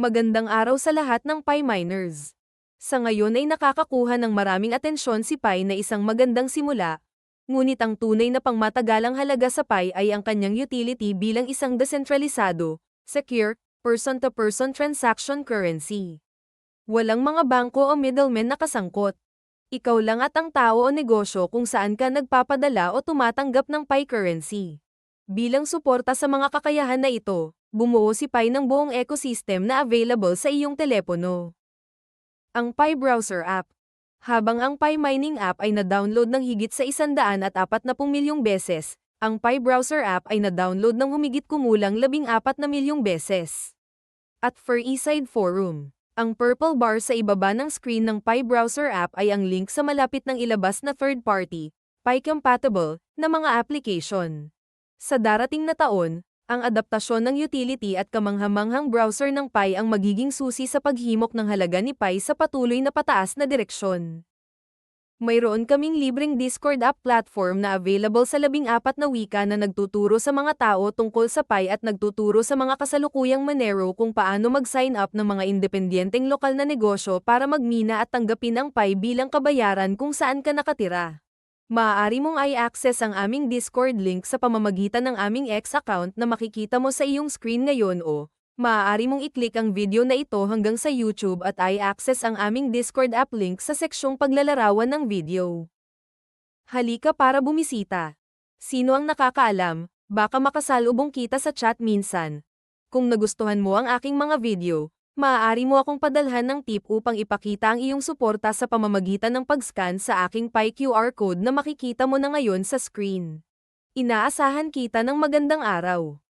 Magandang araw sa lahat ng Pi miners. Sa ngayon ay nakakakuha ng maraming atensyon si Pi na isang magandang simula, ngunit ang tunay na pangmatagalang halaga sa Pi ay ang kanyang utility bilang isang desentralisado, secure, person-to-person transaction currency. Walang mga bangko o middlemen na kasangkot. Ikaw lang at ang tao o negosyo kung saan ka nagpapadala o tumatanggap ng Pi currency. Bilang suporta sa mga kakayahan na ito, bumuo si Pi ng buong ecosystem na available sa iyong telepono. Ang Pi Browser App Habang ang Pi Mining App ay na-download ng higit sa 140 milyong beses, ang Pi Browser App ay na-download ng humigit kumulang 14 na milyong beses. At for Eastside Forum, ang purple bar sa ibaba ng screen ng Pi Browser App ay ang link sa malapit ng ilabas na third-party, Pi-compatible, na mga application. Sa darating na taon, ang adaptasyon ng utility at kamanghamanghang browser ng Pi ang magiging susi sa paghimok ng halaga ni Pi sa patuloy na pataas na direksyon. Mayroon kaming libreng Discord app platform na available sa labing apat na wika na nagtuturo sa mga tao tungkol sa Pi at nagtuturo sa mga kasalukuyang Monero kung paano mag-sign up ng mga independyenteng lokal na negosyo para magmina at tanggapin ang Pi bilang kabayaran kung saan ka nakatira. Maaari mong i-access ang aming Discord link sa pamamagitan ng aming X account na makikita mo sa iyong screen ngayon o, maaari mong i-click ang video na ito hanggang sa YouTube at i-access ang aming Discord app link sa seksyong paglalarawan ng video. Halika para bumisita. Sino ang nakakaalam, baka makasalubong kita sa chat minsan. Kung nagustuhan mo ang aking mga video, maaari mo akong padalhan ng tip upang ipakita ang iyong suporta sa pamamagitan ng pag-scan sa aking Pi QR code na makikita mo na ngayon sa screen. Inaasahan kita ng magandang araw.